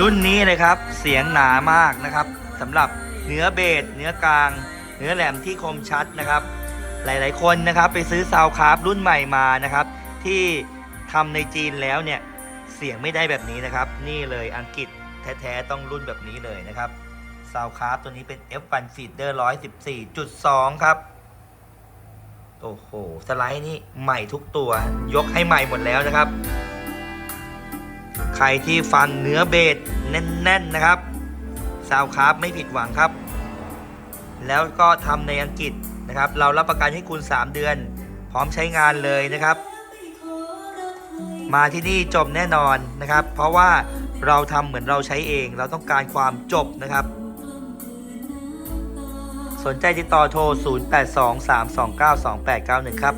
รุ่นนี้เลยครับ เสียงหนามากนะครับสำหรับเนื้อเบสเนื้อกลาง เนื้อแหลมที่คมชัดนะครับ หลายๆ คนนะครับไปซื้อซาวคาร์ฟรุ่นใหม่มานะครับ ที่ทำในจีนแล้วเนี่ย เสียงไม่ได้แบบนี้นะครับ นี่เลยอังกฤษแท้ๆ ต้องรุ่นแบบนี้เลยนะครับซาวคาร์ฟตัวนี้เป็น F1 Feeder 114.2 ครับ โอ้โห สไลด์นี่ใหม่ทุกตัว ยกให้ใหม่หมดแล้วนะครับ ใครที่ฟังเนื้อเบสแน่น ๆ นะครับซาวคาร์ฟไม่ผิดหวังครับ แล้วก็ทำในอังกฤษนะครับ เรารับประกันให้คุณ 3 เดือน พร้อมใช้งานเลยนะครับ มาที่นี่จบแน่นอนนะครับ เพราะว่าเราทำเหมือนเราใช้เอง เราต้องการความจบนะครับ สนใจติดต่อโทร 0823292891 ครับ